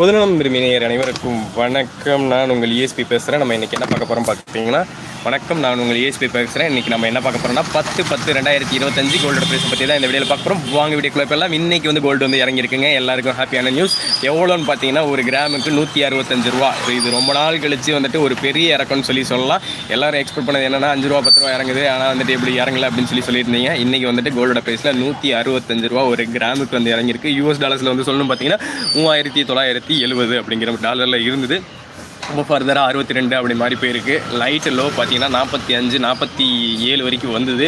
பொதுநலம் விரும்பினர் அனைவருக்கும் வணக்கம். நான் உங்கள் இஎஸ்பி பேசுகிறேன் நம்ம இன்றைக்கி என்ன பார்க்க போகிறோம் பார்த்தீங்கன்னா வணக்கம் நான் உங்கள் இஎஸ்பி பேசுகிறேன் இன்றைக்கி நம்ம என்ன பார்க்க போகிறோம்னா பத்து பத்து ரெண்டாயிரத்தி இருபத்தஞ்சு கோல்டோட ப்ரைஸ் பற்றி தான் இந்த வீடியோவில் பார்க்க போகிறோம் வாங்க வீடியோக்குள்ள எல்லாம் இன்றைக்கி வந்து கோல்டு வந்து இறங்கியிருக்குங்க. எல்லாருக்கும் ஹாப்பியான நியூஸ் எவ்வளோன்னு பார்த்தீங்கன்னா ஒரு கிராமுக்கு நூற்றி அறுபத்தஞ்சு ரூபா. ஸோ இது ரொம்ப நாள் கழிச்சு வந்துட்டு ஒரு பெரிய இறக்கம்னு சொல்லி சொல்லலாம். எல்லாரும் எக்ஸ்பெக்ட் பண்ணது என்னென்னா அஞ்சு ரூபா பத்து ரூபா இறங்குது. ஆனால் வந்துட்டு எப்படி இறங்கல அப்படின்னு சொல்லி சொல்லியிருந்தீங்க. இன்றைக்கி வந்துட்டு கோல்டோட ப்ரைஸில் நூற்றி அறுபத்தஞ்சு ரூபா ஒரு கிராமுக்கு வந்து இறங்கியிருக்கு. யூஎஸ் டாலர்ஸில் வந்து சொல்லணும் பார்த்தீங்கன்னா மூவாயிரத்தி தொள்ளாயிரத்தி எழுபது அப்படிங்கிற டாலரில் இருந்தது. ரொம்ப ஃபர்தராக அறுபத்தி ரெண்டு அப்படி மாதிரி போயிருக்கு. லைட்டு லோ பார்த்தீங்கன்னா நாற்பத்தி அஞ்சு நாற்பத்தி ஏழு வரைக்கும் வந்தது.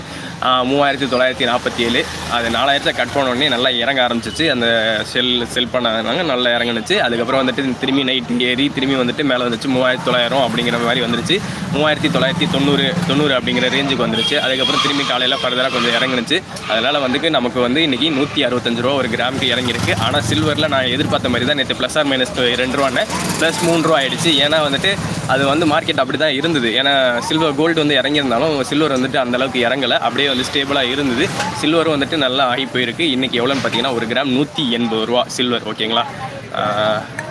மூவாயிரத்தி தொள்ளாயிரத்தி நாற்பத்தி ஏழு. அது நாலாயிரத்தை கட் பண்ண உடனே நல்லா இறங்க ஆரம்பிச்சிச்சு. அந்த செல் செல் பண்ணாங்க நல்லா இறங்குனுச்சு. அதுக்கப்புறம் வந்துட்டு திரும்பி நைட் ஏறி திரும்பி வந்துட்டு மேலே வந்துச்சு. மூவாயிரத்தி தொள்ளாயிரம் அப்படிங்கிற மாதிரி வந்துருச்சு. மூவாயிரத்தி தொள்ளாயிரத்தி தொண்ணூறு தொண்ணூறு அப்படிங்கிற ரேஞ்சுக்கு வந்துருச்சு. அதுக்கப்புறம் திரும்பி காலையில் ஃபர்தராக கொஞ்சம் இறங்குனுச்சு. அதனால் வந்துட்டு நமக்கு வந்து இன்றைக்கி நூற்றி அறுபத்தஞ்சு ரூபா ஒரு கிராமுக்கு இறங்கியிருக்கு. ஆனால் சில்வரில் நான் எதிர்பார்த்த மாதிரி தான். நேற்று ப்ளஸ் ஆர் மைனஸ் ரெண்டு ரூபான்னு ப்ளஸ் மூணு ரூபா ஆயிடுச்சு. ஏன்னா வந்துட்டு அது வந்து மார்க்கெட் அப்படி தான் இருந்தது. ஏன்னா சில்வர் கோல்டு வந்து இறங்கியிருந்தாலும் சில்வர் வந்துட்டு அந்தளவுக்கு இறங்கலை. அப்படியே வந்து ஸ்டேபிளாக இருந்தது. சில்வரும் வந்துட்டு நல்லா ஆகி போயிருக்கு. இன்றைக்கி எவ்வளோன்னு பார்த்தீங்கன்னா ஒரு கிராம் நூற்றி எண்பது ரூபா சில்வர் ஓகேங்களா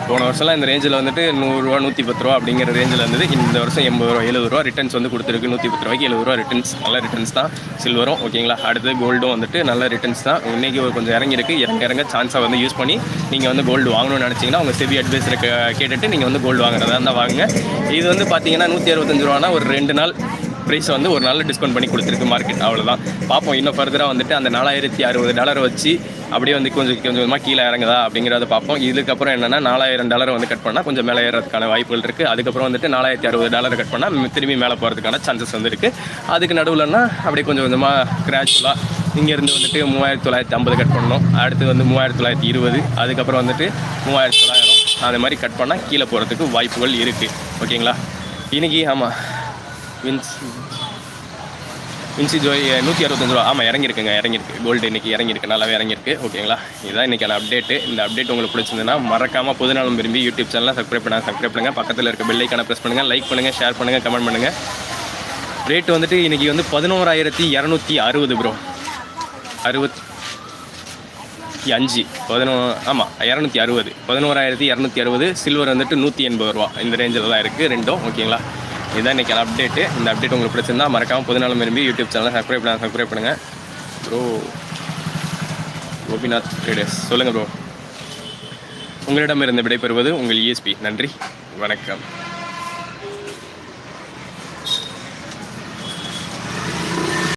போன வருஷம்லாம் இந்த ரேஞ்சில் வந்துட்டு நூறுரூவா நூற்றி பத்து ரூபா அப்படிங்கிற ரேஞ்சில் இருந்தது. இந்த வருஷம் எண்பது ரூபா எழுபது ரூபா ரிட்டர்ன்ஸ் வந்து கொடுத்துருக்கு. நூற்றி பத்து ரூபாய்க்கு எழுபது ரூபா ரிட்டர்ன்ஸ் நல்ல ரிட்டர்ன்ஸ் தான். சில்வரும் ஓகேங்களா அடுத்து கோல்டும் வந்துட்டு நல்ல ரிட்டர்ன்ஸ் தான். இன்றைக்கி ஒரு கொஞ்சம் இறங்கிருக்கு இறங்க இறங்க சான்ஸை வந்து யூஸ் பண்ணி நீங்கள் வந்து கோல்டு வாங்கணும்னு நினச்சிங்கன்னா உங்கள் செவி அட்வைஸரை கேட்டுட்டு நீங்கள் வந்து கோல்டு வாங்குறதா இருந்தால் வாங்குங்க. இது வந்து பார்த்தீங்கன்னா நூற்றி அறுபத்தஞ்சு ரூபானா ஒரு ரெண்டு நாள் ப்ரைஸ் வந்து ஒரு நல்ல டிஸ்கவுண்ட் பண்ணி கொடுத்துருக்கு மார்க்கெட் அவ்வளோதான் பார்ப்போம் இன்னும் ஃபர்தராக வந்துட்டு அந்த நாலாயிரத்தி அறுபது டாலர் வச்சு அப்படியே வந்து கொஞ்சம் கொஞ்சம் கொஞ்சமாக கீழே இறங்குதா அப்படிங்கிறத பார்ப்போம். இதுக்கப்புறம் என்னென்னா நாலாயிரம் டாலரை வந்து கட் பண்ணால் கொஞ்சம் மேலே ஏறதுக்கான வாய்ப்புகள் இருக்குது அதுக்கப்புறம் வந்துட்டு நாலாயிரத்தி அறுபது டாலரை கட் பண்ணால் திரும்பி மேலே போகிறதுக்கான சான்சஸ் வந்து இருக்குது அதுக்கு நடுவில்னா அப்படியே கொஞ்சம் கொஞ்சமாக கிராஜுவலாக இங்கேருந்து வந்துட்டு மூவாயிரத்தி தொள்ளாயிரத்தி ஐம்பது கட் பண்ணணும். அடுத்து வந்து மூவாயிரத்தி தொள்ளாயிரத்தி இருபது அதுக்கப்புறம் வந்துட்டு மூவாயிரத்தி தொள்ளாயிரம். அந்த மாதிரி கட் பண்ணால் கீழே போகிறதுக்கு வாய்ப்புகள் இருக்குது ஓகேங்களா? இன்றைக்கி ஆமாம் வின்ஸ் வின்சி ஜோய் நூற்றி அறுபத்தஞ்சு ரூபா. ஆமாம் இறங்கியிருக்குங்க இறங்கியிருக்கு. கோல்டு இன்றைக்கி இறங்கியிருக்கு நல்லாவே இறங்கியிருக்கு. ஓகேங்களா? இதுதான் இன்றைக்கான அப்டேட்டு இந்த அப்டேட் உங்களுக்கு பிடிச்சிருந்ததுன்னா மறக்காமல் பொதுநலம் விரும்பி யூடியூப் சேனலாக சப்ஸ்கிரைப் பண்ண சப்ஸ்கிரைப் பண்ணுங்கள் பக்கத்தில் இருக்க பெல்லைக்கான ப்ரெஸ் பண்ணுங்கள் லைக் பண்ணுங்கள் ஷேர் பண்ணுங்கள் கமெண்ட் பண்ணுங்கள் ரேட் வந்துட்டு இன்றைக்கி வந்து பதினோராயிரத்தி இரநூத்தி அறுபது ப்ரோ அறுபத்தி அஞ்சு. பதினோ ஆமாம் இரநூத்தி அறுபது. பதினோராயிரத்தி இரநூத்தி அறுபது. சில்வர் வந்துட்டு நூற்றி எண்பது ரூபா. இந்த ரேஞ்சில் தான் இருக்குது ரெண்டும். ஓகேங்களா? இதுதான் இன்றைக்கி அப்டேட்டு இந்த அப்டேட் உங்களுக்கு பிடிச்சிருந்தா மறக்காமல் பொதுநலம் விரும்பி யூடியூப் சேனலை சப்ஸ்கிரைப் பண்ண சப்ஸ்கிரைப் பண்ணுங்கள் ப்ரோ கோபிநாத் ட்ரேடர்ஸ் சொல்லுங்கள் ப்ரோ உங்களிடமிருந்து விடைபெறுவது உங்கள் இஎஸ்பி நன்றி. வணக்கம்.